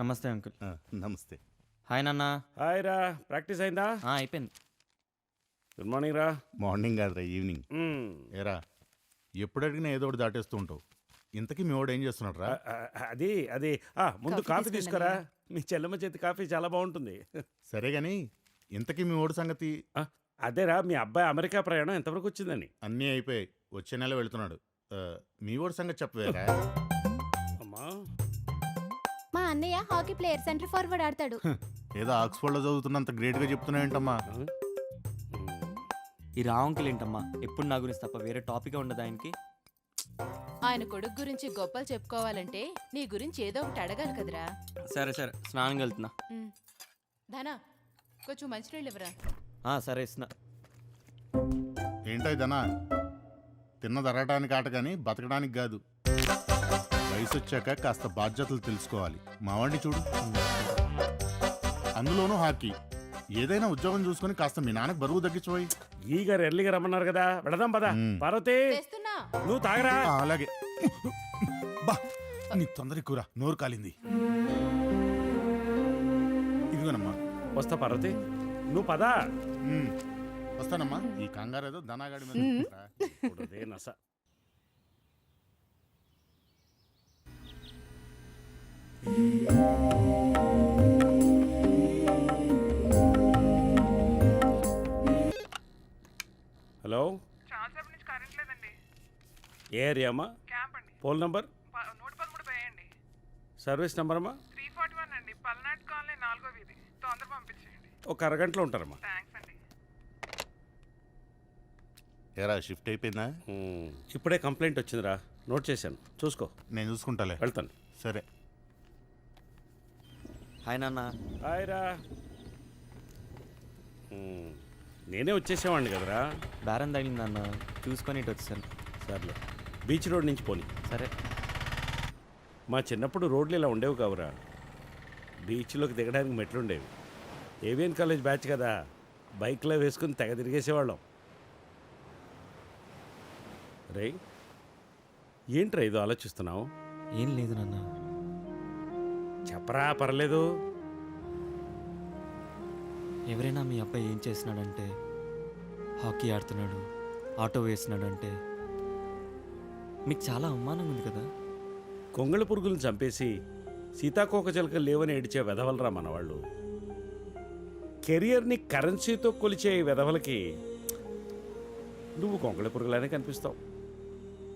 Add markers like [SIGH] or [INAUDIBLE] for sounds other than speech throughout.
నమస్తే అంకుల్. ఆ, నమస్తే. హాయ్ నాన్న. హాయ్ రా ప్రాక్టీస్ అయిందా? ఆ, అయిపోయింది. గుడ్ మార్నింగ్ రా. మార్నింగ్ కాదురా ఈవినింగ్. మ్మ్. ఏరా ఎప్పుడు అడిగినా ఏదో ఒకటి దాటేస్తూ ఉంటావు. ఇంతకీ మీ వాడు ఏం చేస్తున్నాడు రా? అది అది. ఆ, ముందు కాఫీ కాఫీ తీసుకురా. మీ చెల్లెమ్మ చేతి కాఫీ చాలా బాగుంటుంది. సరే గాని ఇంతకీ మీ వాడు సంగతి? ఆ, అదేరా మీ అబ్బాయి అమెరికా ప్రయాణం ఎంతవరకు వచ్చిందని. అన్నీ అయిపోయాయి. వచ్చే నెల వెళ్తున్నాడు. ఆ, మీ వాడి సంగతి చెప్పవేరా? అమ్మా. అన్నయ్య హాకీ ప్లేయర్ సెంటర్ ఫార్వర్డ్ ఆడతాడు. ఏదో ఆక్స్ఫర్డ్లో చదువుతున్నంత గ్రేట్గా చెప్తున్నావేంటమ్మా ఆ? మ్మ్. ఈ రా అంకుల్ ఏంటమ్మా? ఎప్పుడు నా గురించి తప్ప వేరే టాపిక్ ఉండదు ఆయనకి? ఆయన కొడుకు గురించి గొప్పలు చెప్పుకోవాలంటే నీ గురించి ఏదో ఒకటి అడగాలి కదరా. సరే సరే. స్నానంకి వెళ్తున్నా. ధనా కొంచెం మంచినీళ్ళు ఇవ్వరా? ఆ, సరే ఇస్తున్నా. ఏంటో ఇదనా తిన్న తరగటానికి ఆట కానీ బతకడానికి కాదు. వయసు వచ్చాక కాస్త బాధ్యతలు తెలుసుకోవాలి. మావాడిని చూడు. అందులోనూ హాకీ. ఏదైనా ఉద్యోగం చూసుకొని కాస్త మీ నాన్నకు బరువు తగ్గించిపోయి ఈ గారు ఎర్లీగా రమ్మన్నారు కదా. వెళదాం పదా. పార్వతి! తెస్తున్నా. నువ్వు తాగరా. ఆ, అలాగే. బా నీకు తొందర ఎక్కువరా నోరు కాలింది. ఇదిగోనమ్మా. వస్తా పార్వతి. నువ్వు పదా. ఉమ్, వస్తానమ్మా. ఈ కంగారు ఏదో ధనాగాడి మీద ఉంటుందిరా. ఇప్పుడు అదే నస హలో? చాలాసేపు నుంచి కరెంట్ లేదండి. ఏ ఏరియా అమ్మా? క్యాంప్ అండి. పోల్ నంబర్ ప- నూట పదమూడు వేయండి సర్వీస్ నెంబర్ అమ్మా? త్రీ ఫార్టీ వన్ అండి. పల్నాడు కాలనీ నాలుగో వీధి. తొందర పంపించేయండి. ఒక అరగంటలో ఉంటారమ్మా. థ్యాంక్స్ అండి. ఏరా షిఫ్ట్ అయిపోయిందా. ఇప్పుడే కంప్లైంట్ వచ్చిందిరా. నోట్ చేశాను. చూసుకో. నేను చూసుకుంటాలే. వెళ్తాను. సరే. హాయ్ నాన్న. హాయ్ రా. నేనే వచ్చేసేవాడిని కదరా. బేరం తగిలింది నాన్న. చూసుకొని ఇటు వచ్చాను సర్లే. బీచ్ రోడ్ నుంచి పోని. సరే. మా చిన్నప్పుడు రోడ్లు ఇలా ఉండేవి కావురా. బీచ్లోకి దిగడానికి మెట్లుండేవి. ఏవిఎన్ కాలేజ్ బ్యాచ్ కదా. బైక్లో వేసుకుని తెగ తిరిగేసేవాళ్ళం. రే ఏంట్రా ఇది ఆలోచిస్తున్నావు? ఏం లేదు నాన్న. చెప్పరా పర్లేదు. ఎవరైనా మీ అబ్బాయి ఏం చేస్తున్నాడంటే హాకీ ఆడుతున్నాడు ఆటో వేస్తున్నాడంటే మీకు చాలా అవమానం ఉంది కదా. కొంగళ పురుగులను చంపేసి సీతాకోక చిలకలు లేవని ఏడిచే వెధవలరా మనవాళ్ళు. కెరియర్ని కరెన్సీతో కొలిచే ఈ వెధవలకి నువ్వు కొంగళ పురుగులానే కనిపిస్తావు.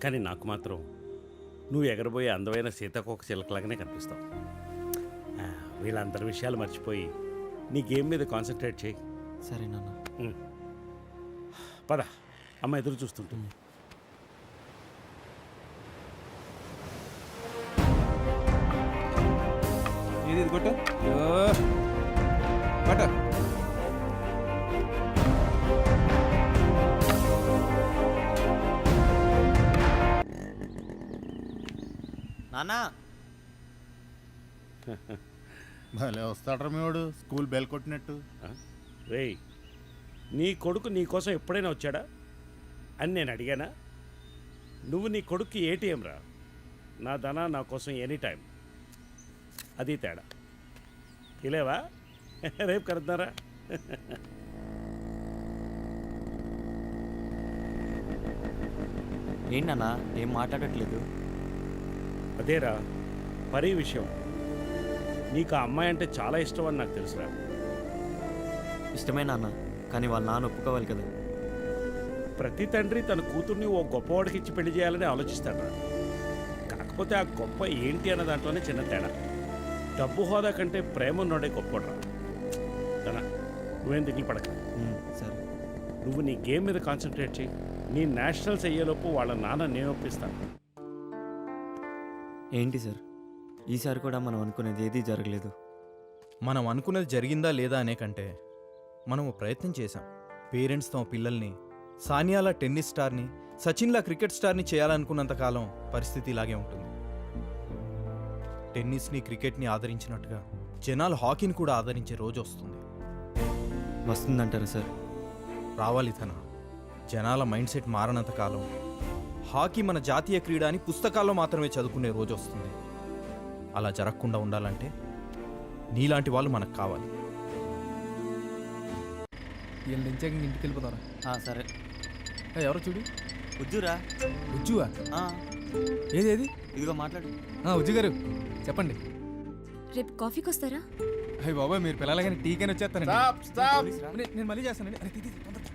కానీ నాకు మాత్రం నువ్వు ఎగరబోయే అందమైన సీతాకోక చిలకలాగానే కనిపిస్తావు. వీళ్ళందరి విషయాలు మర్చిపోయి నీ గేమ్ మీద కాన్సన్ట్రేట్ చేయి. సరే నాన్న. పద. అమ్మ ఎదురు చూస్తుంటుంది. ఏది ఇది కొట్టు. అయ్యో. కొట్టు. నాన్న. [LAUGHS] భలే వస్తాడరా స్కూల్ బెల్ కొట్టినట్టు. రేయ్ నీ కొడుకు నీ కోసం ఎప్పుడైనా వచ్చాడా? అని నేను అడిగానా? నువ్వు నీ కొడుక్కి ఏటీఎం రా. నా ధన నా కోసం ఎనీ టైం. అది తేడా. ఇలేవా? [LAUGHS] రేపు కలుద్దారా. ఏంటి నాన్న ఏం మాట్లాడట్లేదు? అదేరా పరీ విషయం. నీకు ఆ అమ్మాయి అంటే చాలా ఇష్టం అని నాకు తెలుసురా. ఇష్టమే నాన్న కానీ వాళ్ళ నాన్న ఒప్పుకోవాలి కదా. ప్రతి తండ్రి తన కూతుర్ని ఓ గొప్పవాడికి ఇచ్చి పెళ్ళి చేయాలని ఆలోచిస్తాడు కాకపోతే ఆ గొప్ప ఏంటి అన్న దాంట్లోనే చిన్న తేడా. డబ్బు హోదా కంటే ప్రేమ ఉన్నోడే గొప్పవాడురా. తన నువ్వేం దిగులు పడక. సరే. నువ్వు నీ గేమ్ మీద కాన్సన్ట్రేట్ చేయి నీ నేషనల్స్ అయ్యేలోపు వాళ్ళ నాన్న నేను ఒప్పిస్తాను. ఏంటి సార్? ఈసారి కూడా మనం అనుకునేది ఏదీ జరగలేదు. మనం అనుకున్నది జరిగిందా లేదా అనే కంటే మనం ఓ ప్రయత్నం చేశాం. పేరెంట్స్ తమ పిల్లల్ని సానియాలా టెన్నిస్ స్టార్ని సచిన్లా క్రికెట్ స్టార్ని చేయాలనుకున్నంత కాలం పరిస్థితి ఇలాగే ఉంటుంది. టెన్నిస్ని క్రికెట్ని ఆదరించినట్టుగా జనాలు హాకీని కూడా ఆదరించే రోజు వస్తుంది. వస్తుందంటారా సార్? రావాలి తన. జనాల మైండ్ సెట్ మారనంత కాలం హాకీ మన జాతీయ క్రీడ అని పుస్తకాల్లో మాత్రమే చదువుకునే రోజు వస్తుంది. అలా జరగకుండా ఉండాలంటే నీలాంటి వాళ్ళు మనకు కావాలి. వీళ్ళు దించాక ఇంటికి వెళ్ళిపోతారా? ఆ, సరే. ఎవరో చూడు. ఉజ్జురా ఉజ్జువా ఆ, ఏది ఏది ఇదిగో మాట్లాడు. ఆ, ఉజ్జు గారు చెప్పండి. రేపు కాఫీకి వస్తారా? అయ్యి బాబాయ్ మీరు పిల్లలగానే టీకైనా స్టాప్ నేను నేను మళ్ళీ చేస్తానండి అరే, తీ, తీ, తీ, తొందరగా.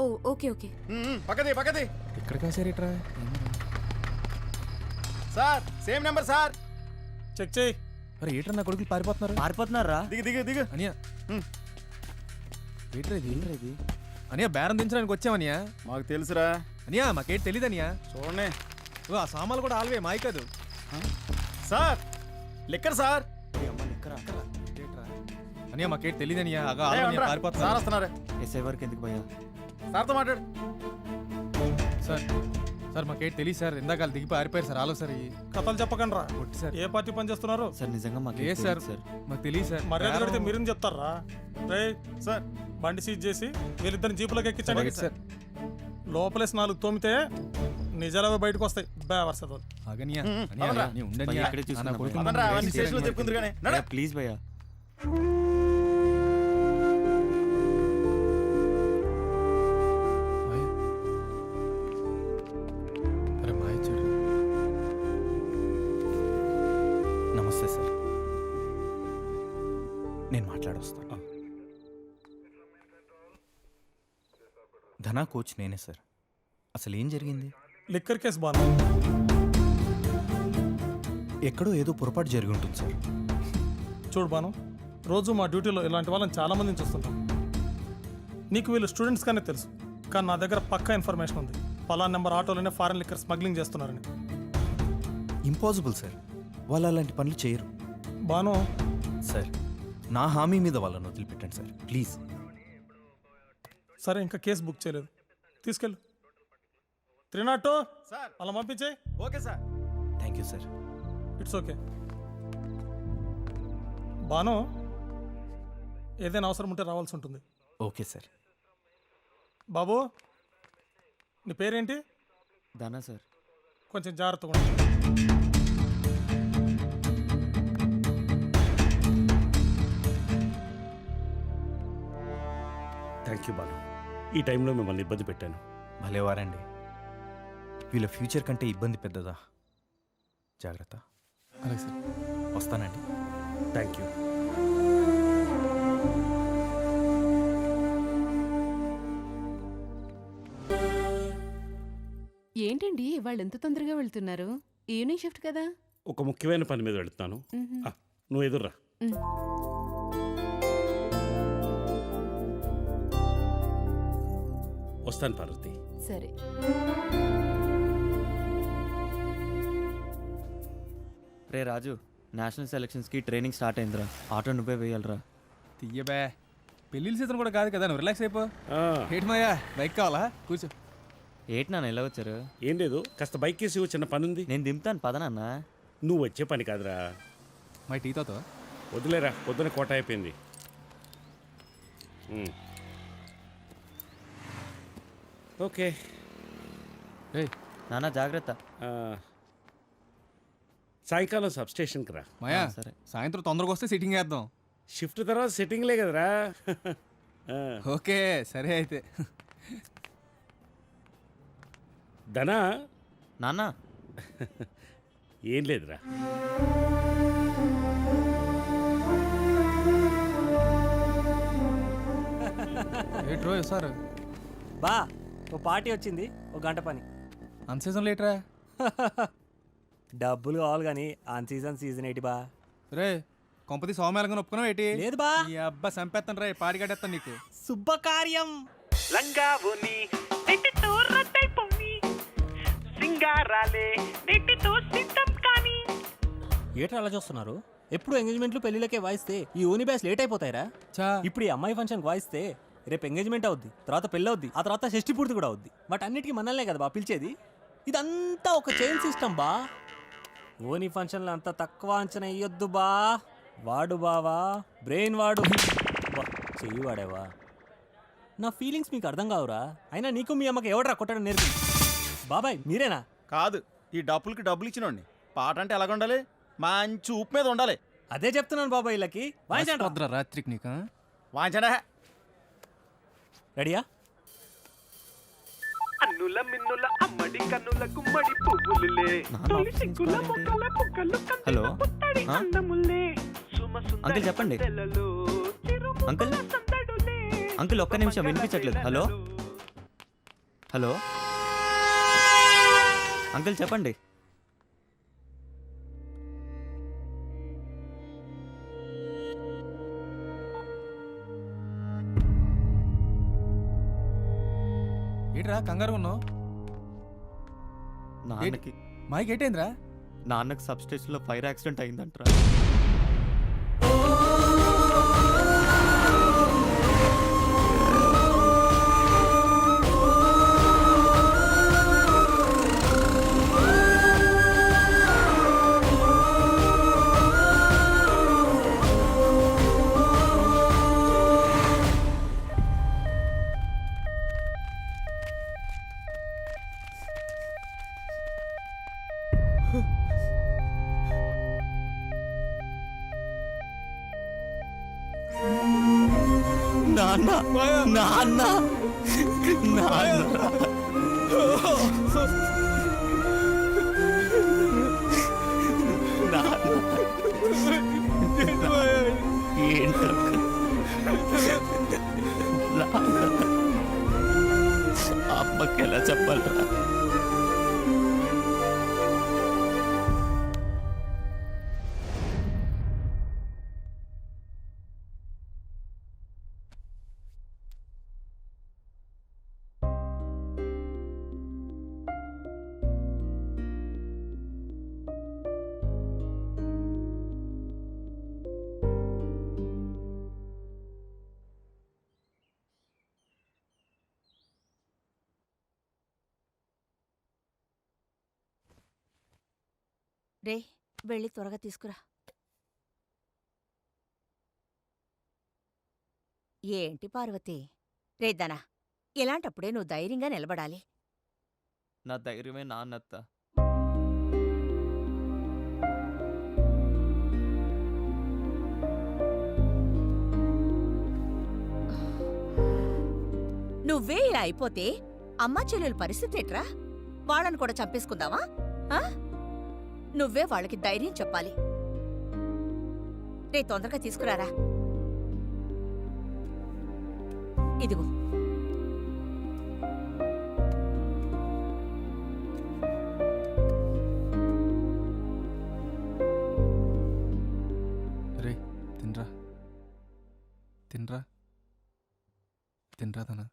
ఓ ఓకే ఓకే. పక్కది పక్కది. ఇక్కడ కాసారేట్రా sir same number sir. Check చేయి అరే ఏట్రా నా కొడుకులు పారిపోతున్నారు? పారిపోతున్నారా? దిగు దిగు దిగు. అనియా. హ్మ్. ఏట్రా ఇది? అనియా బేరం దించడానికి వచ్చామనియా మాకు తెలుసురా. అనియా మాకేం తెలీదు అనియా. చూడండి. ఓ ఆ సామాన్లు కూడా ఆల్వే మాయి కాదు. Sir liquor sir. ఏట్రా? అనియా మాకేం తెలీదు అనియా. అగా ఉండరా. సార్ పారిపోతున్నారు వస్తున్నారు ఎస్ఐ వరకు ఎందుకు పోయా సార్తో మాట్లాడు. సార్. సార్ మాకేం తెలియదు సార్. ఇందాక దిగి పారిపోయారు సార్. ఆలో సార్ కథలు చెప్పకండి రా కొట్టి సార్. ఏ పార్టీ పని చేస్తున్నారు? సార్ నిజంగా మాకు లేదు సార్. సార్. మాకు తెలియదు సార్. మర్యాద కడితే బేరం- మీరేం చెప్తారా? రే సార్ బండి సీజ్ చేసి వీళ్ళిద్దరిని జీపులోకి ఎక్కించండి. సార్ లోపలేసి నాలుగు తోమితే నిజాలు బయటకు వస్తాయి. బేవర్సదు ఆగనియా మ్మ్. ధనా కోచ్ నేనే సార్. అసలు ఏం జరిగింది? లిక్కర్ కేసు బాను ఎక్కడో ఏదో పొరపాటు జరిగి ఉంటుంది సార్. చూడు బాను రోజు మా డ్యూటీలో ఇలాంటి వాళ్ళని చాలా మందిని చూస్తుంటాం. నీకు వీళ్ళు స్టూడెంట్స్ కానీ తెలుసు కానీ నా దగ్గర పక్కా ఇన్ఫర్మేషన్ ఉంది. పలానా నెంబర్ ఆటోలోనే ఫారెన్ లిక్కర్ స్మగ్లింగ్ చేస్తున్నారని. Impossible sir. వాళ్ళు అలాంటి పనులు చేయరు. బాను సార్ నా హామీ మీద వాళ్ళని వదిలిపెట్టండి సార్. ప్లీజ్. సరే ఇంకా కేసు బుక్ చేయలేదు. తీసుకెళ్ళు. Three not two sir. అలా పంపించేయి. Okay sir. Thank you sir. It's okay. Bhanu ఏదైనా అవసరం ఉంటే రావాల్సి ఉంటుంది. Okay sir. బాబు నీ పేరేంటి? దానా సార్. కొంచెం జాగ్రత్తగా ఉండు. Thank you Balu. ఈ టైంలో మిమ్మల్ని ఇబ్బంది పెట్టాను. భలేవారండి. వీళ్ళ ఫ్యూచర్ కంటే ఇబ్బంది పెద్దదా? జాగ్రత్త. అలాగే సార్. వస్తానండి. Thank you. ఏంటండి వాళ్ళు ఎంత తొందరగా వెళ్తున్నారు? ఈవినింగ్ షిఫ్ట్ కదా? ఒక ముఖ్యమైన పని మీద వెళుతున్నాను. నువ్వు ఎదుర్రా. వస్తాను పార్వతి. సరే. రే రాజు నేషనల్ సెలక్షన్స్కి ట్రైనింగ్ స్టార్ట్ అయిందిరా. ఆటో నువ్వే వేయాలరా. తీయబే పెళ్ళిళ్ళ సీజన్ కూడా కాదు కదా నువ్వు రిలాక్స్ అయిపో. ఏంటి మాయా బైక్ కావాలా? కూర్చో. ఏంటి నాన్న ఎలా వచ్చారు? ఏం లేదు కాస్త బైక్ వేసి చిన్న పని ఉంది. నేను దింపుతాను పదనన్నా నువ్వు వచ్చే పని కాదురా. మా టీ తాగుతావా? వదిలేరా పొద్దున కోట అయిపోయింది. ఓకే. ఏయ్ నాన్న జాగ్రత్త. ఆ, సాయంకాలం సబ్ స్టేషన్కి రా. మాయా సరే. సాయంత్రం తొందరగా వస్తే సిట్టింగ్ వేద్దాం షిఫ్ట్ తర్వాత సెట్టింగ్లే కదరా. ఆ, ఓకే సరే అయితే. ధనా? నాన్న. ఏం లేదురా. ఏంటి రోజు సార్? బా ఓ పార్టీ వచ్చింది ఓ గంట పని. అన్ సీజన్ లేటరా? [LAUGHS] డబ్బులు కావాలి కానీ ఆన్ సీజన్ సీజన్ ఏంటి బా? రే కొంపతి సోమేళంగా ఒప్పుకున్నావు ఏంటి? లేదు బా. ఈ అబ్బా సంపేస్తాను రా పాడి కట్టేస్తాను నీకు. శుభకార్యం. లంగావుని నెట్టితో రద్దయిపోని సింగారాలే నెట్టితో సిద్ధం కానీ. ఏట్రా అలా చూస్తున్నారు? ఎప్పుడు ఎంగేజ్మెంట్లు పెళ్ళిళ్ళకే వాయిస్తే ఈ యూని బ్యాస్ లేట్ అయిపోతాయిరా? చా ఇప్పుడు ఈ అమ్మాయి ఫంక్షన్ వాయిస్తే రేపు ఎంగేజ్మెంట్ అవుద్ది తర్వాత పెళ్ళి అవుద్ది ఆ తర్వాత షష్టి పూర్తి కూడా అవుద్ది. బట్ అన్నిటికీ మనల్నే కదా బా పిలిచేది? ఇదంతా ఒక చైన్ సిస్టమ్ బా. ఓని ఫంక్షన్లో అంత తక్కువ అంచనా ఇయ్యొద్దు బా. వాడు బావా బ్రెయిన్ వాడు. బా, చెయ్యి వాడేవా? నా ఫీలింగ్స్ మీకు అర్థం కావురా? అయినా నీకు మీ అమ్మకి ఎవడరా కొట్టడం నేర్పి బాబాయ్ మీరేనా? కాదు ఈ డబ్బులకి డబ్బులు ఇచ్చినోడిని. పాట అంటే ఎలాగ ఉండాలి? మంచి ఉప్పు మీద ఉండాలి. అదే చెప్తున్నాను బాబాయ్ వీళ్ళకి వాయించండి రాత్రికి నీకు వాంచడా రెడీయా అన్నుల మిన్నుల అమ్మడి కన్నుల గుమ్మడి పువ్వులులే తొలి కాల్? మొక్కల పుక్కలు హలో? ఆ? అందములే సుమ అంకుల్ చెప్పండి. అంకుల్? అంకుల్ ఒక్క నిమిషం వినిపించట్లేదు హలో హలో అంకుల్ చెప్పండి ఏంట్రా కంగారు ఉన్నావు? నాన్నకి మైక్ ఏంటైందిరా నాన్నకి సబ్ స్టేషన్లో ఫైర్ యాక్సిడెంట్ అయిందంటరా. నాన్న నాన్న రే వెళ్ళి త్వరగా తీసుకురా. ఏంటి పార్వతి? రేద్దనా ఇలాంటప్పుడే నువ్వు ధైర్యంగా నిలబడాలి. నా ధైర్యమే నాన్నత్త నువ్వే ఇలా అయిపోతే అమ్మా చెల్లెల పరిస్థితి ఎట్రా వాళ్ళని కూడా చంపేసుకుందావా ఆ? నువ్వే వాళ్ళకి ధైర్యం చెప్పాలి. రే తొందరగా తీసుకురారా? ఇదిగో. రే తినరా. తినరా. తినరాదనా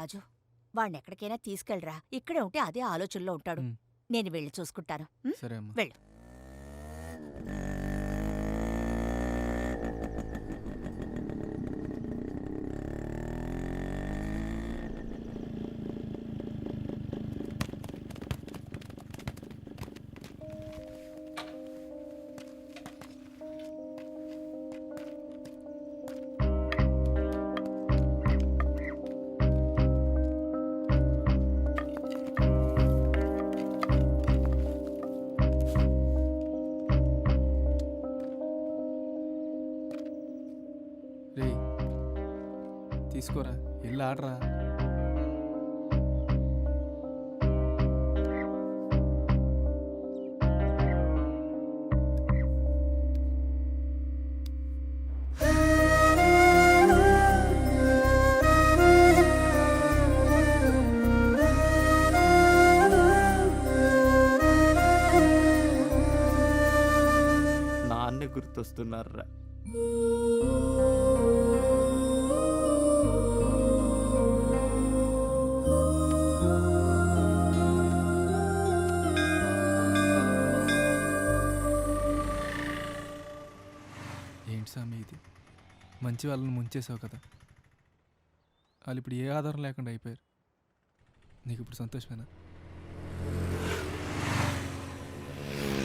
రాజు వాణ్ణెక్కడికైనా తీసుకెళ్ళరా. ఇక్కడే ఉంటే అదే ఆలోచనలో ఉంటాడు. నేను వెళ్ళి చూసుకుంటాను. వెళ్ళు. రే తీసుకోరా వెళ్ళి ఆడరా. గుర్తొస్తున్నారా? మంచి వాళ్ళని ముంచేసావు కదా. వాళ్ళు ఇప్పుడు ఏ ఆధారం లేకుండా అయిపోయారు. నీకు ఇప్పుడు సంతోషమేనా?